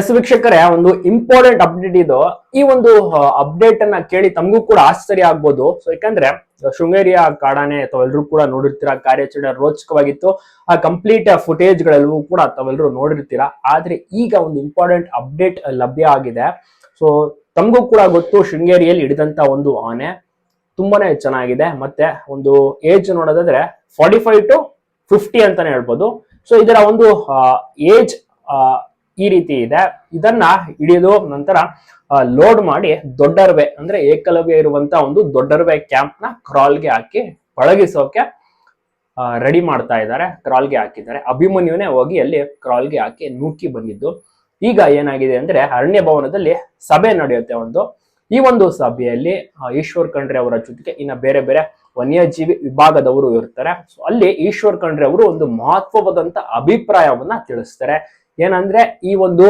S ವೀಕ್ಷಕರೇ ಒಂದು important update ಇದು. ಈ ಒಂದು ಅಪ್ಡೇಟ್ ಅನ್ನ ಕೇಳಿ ತಮಗೂ ಕೂಡ ಆಶ್ಚರ್ಯ ಆಗ್ಬೋದು. ಸೊ ಯಾಕಂದ್ರೆ, ಶೃಂಗೇರಿಯ ಕಾಡಾನೆ ತಾವೆಲ್ಲರೂ ಕೂಡ ನೋಡಿರ್ತೀರಾ, ಕಾರ್ಯಾಚರಣೆ ರೋಚಕವಾಗಿತ್ತು. ಆ ಕಂಪ್ಲೀಟ್ ಫುಟೇಜ್ ಗಳೆಲ್ಲವೂ ಕೂಡ ತಾವೆಲ್ಲರೂ ನೋಡಿರ್ತೀರಾ. ಆದ್ರೆ ಈಗ ಒಂದು ಇಂಪಾರ್ಟೆಂಟ್ ಅಪ್ಡೇಟ್ ಲಭ್ಯ ಆಗಿದೆ. ಸೊ ತಮಗೂ ಕೂಡ ಗೊತ್ತು, ಶೃಂಗೇರಿಯಲ್ಲಿ ಹಿಡಿದಂತ ಒಂದು ಆನೆ ತುಂಬಾನೇ ಚೆನ್ನಾಗಿದೆ. ಮತ್ತೆ ಒಂದು ಏಜ್ ನೋಡೋದಾದ್ರೆ ಫಾರ್ಟಿ ಫೈವ್ ಟು ಫಿಫ್ಟಿ ಅಂತಾನೆ ಹೇಳ್ಬೋದು. ಸೊ ಇದರ ಒಂದು ಏಜ್ ಈ ರೀತಿ ಇದೆ. ಇದನ್ನ ಹಿಡಿದು ನಂತರ ಲೋಡ್ ಮಾಡಿ ದೊಡ್ಡರ್ವೆ ಅಂದ್ರೆ ಏಕಲವ್ಯ ಇರುವಂತ ಒಂದು ದೊಡ್ಡರ್ವೆ ಕ್ಯಾಂಪ್ನ ಕ್ರಾಲ್ಗೆ ಹಾಕಿ ಪಳಗಿಸೋಕೆ ರೆಡಿ ಮಾಡ್ತಾ ಇದ್ದಾರೆ ಕ್ರಾಲ್ಗೆ ಹಾಕಿದ್ದಾರೆ. ಅಭಿಮನ್ಯುನೇ ಹೋಗಿ ಅಲ್ಲಿ ಕ್ರಾಲ್ಗೆ ಹಾಕಿ ನೂಕಿ ಬಂದಿದ್ದು. ಈಗ ಏನಾಗಿದೆ ಅಂದ್ರೆ ಅರಣ್ಯ ಭವನದಲ್ಲಿ ಸಭೆ ನಡೆಯುತ್ತೆ ಒಂದು. ಈ ಒಂದು ಸಭೆಯಲ್ಲಿ ಈಶ್ವರ್ ಖಂಡ್ರೆ ಅವರ ಜೊತೆಗೆ ಇನ್ನ ಬೇರೆ ಬೇರೆ ವನ್ಯಜೀವಿ ವಿಭಾಗದವರು ಇರ್ತಾರೆ. ಸೊ ಅಲ್ಲಿ ಈಶ್ವರ್ ಖಂಡ್ರೆ ಅವರು ಒಂದು ಮಹತ್ವವಾದಂತ ಅಭಿಪ್ರಾಯವನ್ನ ತಿಳಿಸ್ತಾರೆ. ಏನಂದ್ರೆ ಈ ಒಂದು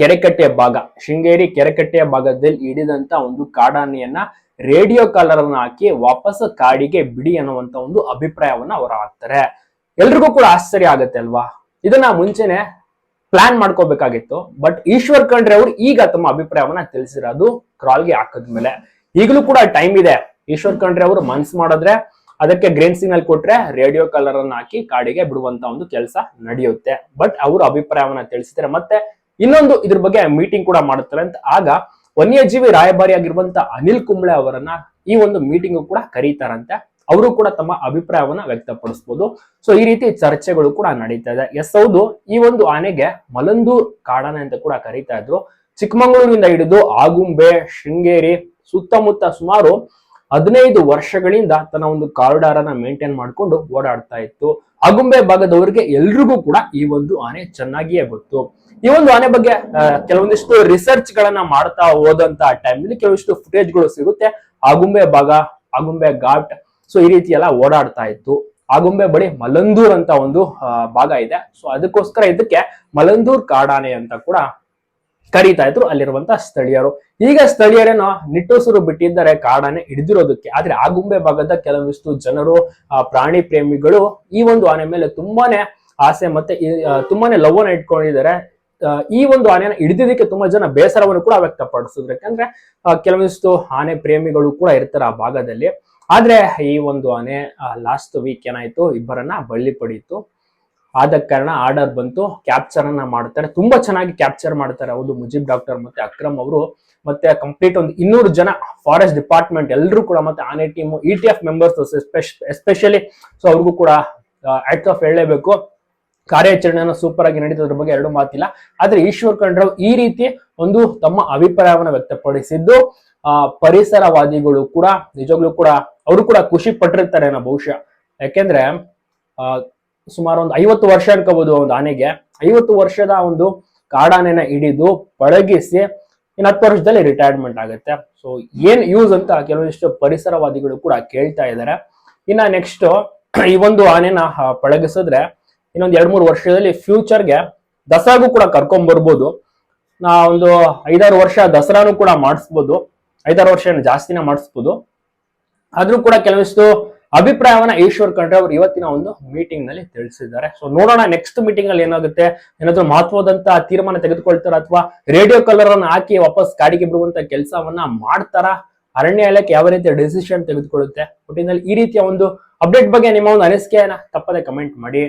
ಕೆರೆಕಟ್ಟೆಯ ಭಾಗ, ಶೃಂಗೇರಿ ಕೆರೆಕಟ್ಟೆಯ ಭಾಗದಲ್ಲಿ ಹಿಡಿದಂತ ಒಂದು ಕಾಡಾನೆಯನ್ನ ರೇಡಿಯೋ ಕಾಲರ್ ಅನ್ನ ಹಾಕಿ ವಾಪಸ್ ಕಾಡಿಗೆ ಬಿಡಿ ಅನ್ನುವಂತ ಒಂದು ಅಭಿಪ್ರಾಯವನ್ನ ಅವರು ಹಾಕ್ತಾರೆ. ಎಲ್ರಿಗೂ ಕೂಡ ಆಶ್ಚರ್ಯ ಆಗತ್ತೆ ಅಲ್ವಾ? ಇದನ್ನ ಮುಂಚೆನೆ ಪ್ಲಾನ್ ಮಾಡ್ಕೋಬೇಕಾಗಿತ್ತು ಬಟ್ ಈಶ್ವರ್ ಖಂಡ್ರೆ ಅವರು ಈಗ ತಮ್ಮ ಅಭಿಪ್ರಾಯವನ್ನ ತಿಳಿಸಿರೋದು ಕ್ರಾಲ್ಗೆ ಹಾಕದ್ಮೇಲೆ. ಈಗಲೂ ಕೂಡ ಟೈಮ್ ಇದೆ, ಈಶ್ವರ್ ಖಂಡ್ರೆ ಅವರು ಮನ್ಸ್ ಮಾಡಿದ್ರೆ ಅದಕ್ಕೆ ಗ್ರೀನ್ ಸಿಗ್ನಲ್ ಕೊಟ್ರೆ ರೇಡಿಯೋ ಕಲರ್ ಅನ್ನ ಹಾಕಿ ಕಾಡಿಗೆ ಬಿಡುವಂತ ಒಂದು ಕೆಲಸ ನಡೆಯುತ್ತೆ. ಬಟ್ ಅವರು ಅಭಿಪ್ರಾಯವನ್ನ ತಿಳಿಸಿದ್ರೆ ಮತ್ತೆ ಇನ್ನೊಂದು ಇದ್ರ ಬಗ್ಗೆ ಮೀಟಿಂಗ್ ಕೂಡ ಮಾಡುತ್ತಾರೆ ಅಂತ. ಆಗ ವನ್ಯಜೀವಿ ರಾಯಭಾರಿ ಆಗಿರುವಂತ ಅನಿಲ್ ಕುಂಬ್ಳೆ ಅವರನ್ನ ಈ ಒಂದು ಮೀಟಿಂಗ್ ಕೂಡ ಕರೀತಾರಂತೆ. ಅವರು ಕೂಡ ತಮ್ಮ ಅಭಿಪ್ರಾಯವನ್ನ ವ್ಯಕ್ತಪಡಿಸಬಹುದು ಸೊ ಈ ರೀತಿ ಚರ್ಚೆಗಳು ಕೂಡ ನಡೀತಾ ಇದೆ. ಎಸ್ ಹೌದು. ಈ ಒಂದು ಆನೆಗೆ ಮಲಂದೂರ್ ಕಾಡಾನೆ ಅಂತ ಕೂಡ ಕರೀತಾ ಇದ್ರು. ಚಿಕ್ಕಮಗಳೂರಿನಿಂದ ಹಿಡಿದು ಆಗುಂಬೆ, ಶೃಂಗೇರಿ ಸುತ್ತಮುತ್ತ ಸುಮಾರು ಹದಿನೈದು ವರ್ಷಗಳಿಂದ ತನ್ನ ಒಂದು ಕಾರಿಡಾರ್ ಅನ್ನ ಮೇಂಟೈನ್ ಮಾಡ್ಕೊಂಡು ಓಡಾಡ್ತಾ ಇತ್ತು. ಆಗುಂಬೆ ಭಾಗದವರಿಗೆ ಎಲ್ರಿಗೂ ಕೂಡ ಈ ಒಂದು ಆನೆ ಚೆನ್ನಾಗಿಯೇ ಗೊತ್ತು. ಈ ಒಂದು ಆನೆ ಬಗ್ಗೆ ಕೆಲವೊಂದಿಷ್ಟು ರಿಸರ್ಚ್ ಗಳನ್ನ ಮಾಡ್ತಾ ಹೋದಂತ ಟೈಮ್ನಲ್ಲಿ ಕೆಲವೊಂದಿಷ್ಟು ಫುಟೇಜ್ಗಳು ಸಿಗುತ್ತೆ. ಆಗುಂಬೆ ಭಾಗ ಆಗುಂಬೆ ಘಾಟ್, ಸೊ ಈ ರೀತಿ ಎಲ್ಲ ಓಡಾಡ್ತಾ ಇತ್ತು. ಆಗುಂಬೆ ಬಳಿ ಮಲಂದೂರ್ ಅಂತ ಒಂದು ಭಾಗ ಇದೆ. ಸೊ ಅದಕ್ಕೋಸ್ಕರ ಇದಕ್ಕೆ ಮಲಂದೂರ್ ಕಾಡಾನೆ ಅಂತ ಕೂಡ ಕರೀತಾ ಇದ್ರು ಅಲ್ಲಿರುವಂತ ಸ್ಥಳೀಯರು. ಈಗ ಸ್ಥಳೀಯರೇನು ನಿಟ್ಟುಸಿರು ಬಿಟ್ಟಿದ್ದಾರೆ, ಕಾಡಾನೆ ಹಿಡಿದಿರೋದಕ್ಕೆ. ಆದ್ರೆ ಆಗುಂಬೆ ಭಾಗದ ಕೆಲವಿಷ್ಟು ಜನರು ಪ್ರಾಣಿ ಪ್ರೇಮಿಗಳು ಈ ಒಂದು ಆನೆ ಮೇಲೆ ತುಂಬಾನೇ ಆಸೆ ಮತ್ತೆ ತುಂಬಾನೇ ಲವ್ ಅನ್ನ ಇಟ್ಕೊಂಡಿದ್ದಾರೆ ಈ ಒಂದು ಆನೆಯನ್ನು ಹಿಡಿದಿದ್ದಕ್ಕೆ ತುಂಬಾ ಜನ ಬೇಸರವನ್ನು ಕೂಡ ವ್ಯಕ್ತಪಡಿಸಿದ್ರು ಯಾಕಂದ್ರೆ ಕೆಲವಿಷ್ಟು ಆನೆ ಪ್ರೇಮಿಗಳು ಕೂಡ ಇರ್ತಾರೆ ಆ ಭಾಗದಲ್ಲಿ. ಆದ್ರೆ ಈ ಒಂದು ಆನೆ ಲಾಸ್ಟ್ ವೀಕ್ ಏನಾಯ್ತು? ಇಬ್ಬರನ್ನ ಬಳ್ಳಿ ಪಡೀತು ಆದ ಕಾರಣ ಆರ್ಡರ್ ಬಂತು. ಕ್ಯಾಪ್ಚರ್ ಅನ್ನ ಮಾಡ್ತಾರೆ. ತುಂಬಾ ಚೆನ್ನಾಗಿ ಕ್ಯಾಪ್ಚರ್ ಮಾಡ್ತಾರೆ ಹೌದು ಮುಜೀಬ್ ಡಾಕ್ಟರ್ ಮತ್ತೆ ಅಕ್ರಮ್ ಅವರು. ಮತ್ತೆ ಕಂಪ್ಲೀಟ್ ಒಂದು ಇನ್ನೂರು ಜನ ಫಾರೆಸ್ಟ್ ಡಿಪಾರ್ಟ್ಮೆಂಟ್ ಎಲ್ಲರೂ ಕೂಡ ಮತ್ತೆ ಆನೆ team E T F members especially so ಅವ್ರಿಗೂ ಕೂಡ ಆಕ್ಟ್ ಆಫ್ ಹೇಳಲೇಬೇಕು. ಕಾರ್ಯಾಚರಣೆಯನ್ನು ಸೂಪರ್ ಆಗಿ ಅದ್ರ ಬಗ್ಗೆ ಎರಡು ಮಾತಿಲ್ಲ. ಆದ್ರೆ ಈಶ್ವರ್ ಖಂಡ್ರೆ ಈ ರೀತಿ ಒಂದು ತಮ್ಮ ಅಭಿಪ್ರಾಯವನ್ನು ವ್ಯಕ್ತಪಡಿಸಿದ್ದು, ಆ, ಪರಿಸರವಾದಿಗಳು ಕೂಡ ನಿಜವಾಗ್ಲೂ ಕೂಡ, ಅವರು ಕೂಡ ಖುಷಿ ಪಟ್ಟಿರ್ತಾರೆ ನಾ ಬಹುಶಃ. ಯಾಕೆಂದ್ರೆ ಸುಮಾರು ಒಂದು ಐವತ್ತು ವರ್ಷ ಅನ್ಕೋಬಹುದು ಒಂದು ಆನೆಗೆ. ಐವತ್ತು ವರ್ಷದ ಒಂದು ಕಾಡಾನೆನ ಹಿಡಿದು ಪಳಗಿಸಿ ಇನ್ನು ಹತ್ತು ವರ್ಷದಲ್ಲಿ ರಿಟೈರ್ಮೆಂಟ್ ಆಗುತ್ತೆ. ಸೊ ಏನ್ ಯೂಸ್ ಅಂತ ಕೆಲವೊಂದಿಷ್ಟು ಪರಿಸರವಾದಿಗಳು ಕೂಡ ಕೇಳ್ತಾ ಇದ್ದಾರೆ ಇನ್ನ ನೆಕ್ಸ್ಟ್ ಈ ಒಂದು ಆನೆನ ಪಳಗಿಸಿದ್ರೆ ಇನ್ನೊಂದು ಎರಡ್ ಮೂರು ವರ್ಷದಲ್ಲಿ ಫ್ಯೂಚರ್ಗೆ ದಸರಾಗೂ ಕೂಡ ಕರ್ಕೊಂಡ್ ಬರ್ಬೋದು. ನಾ ಒಂದು ಐದಾರು ವರ್ಷ ದಸರಾನು ಕೂಡ ಮಾಡಿಸ್ಬೋದು. ಐದಾರು ವರ್ಷ ಜಾಸ್ತಿನ ಮಾಡಿಸ್ಬೋದು. ಆದ್ರೂ ಕೂಡ ಕೆಲವಷ್ಟು ಅಭಿಪ್ರಾಯವನ್ನ ಈಶ್ವರ್ ಖಂಡ್ರೆ ಅವರು ಇವತ್ತಿನ ಒಂದು ಮೀಟಿಂಗ್ನಲ್ಲಿ ತಿಳಿಸಿದ್ದಾರೆ. ಸೊ ನೋಡೋಣ ನೆಕ್ಸ್ಟ್ ಮೀಟಿಂಗ್ ಅಲ್ಲಿ ಏನಾಗುತ್ತೆ? ಏನಾದ್ರೂ ಮಹತ್ವದಂತ ತೀರ್ಮಾನ ತೆಗೆದುಕೊಳ್ತಾರ ಅಥವಾ ರೇಡಿಯೋ ಕಲರ್ ಅನ್ನು ಹಾಕಿ ವಾಪಸ್ ಕಾಡಿಗೆ ಬಿಡುವಂತ ಕೆಲಸವನ್ನ ಮಾಡ್ತಾರ? ಅರಣ್ಯ ಇಲಾಖೆ ಯಾವ ರೀತಿ ಡಿಸಿಷನ್ ತೆಗೆದುಕೊಳ್ಳುತ್ತೆ? ಒಟ್ಟಿನಲ್ಲಿ ಈ ರೀತಿಯ ಒಂದು ಅಪ್ಡೇಟ್ ಬಗ್ಗೆ ನಿಮ್ಮ ಒಂದು ಅನಿಸಿಕೆಯನ್ನ ತಪ್ಪದೆ ಕಮೆಂಟ್ ಮಾಡಿ.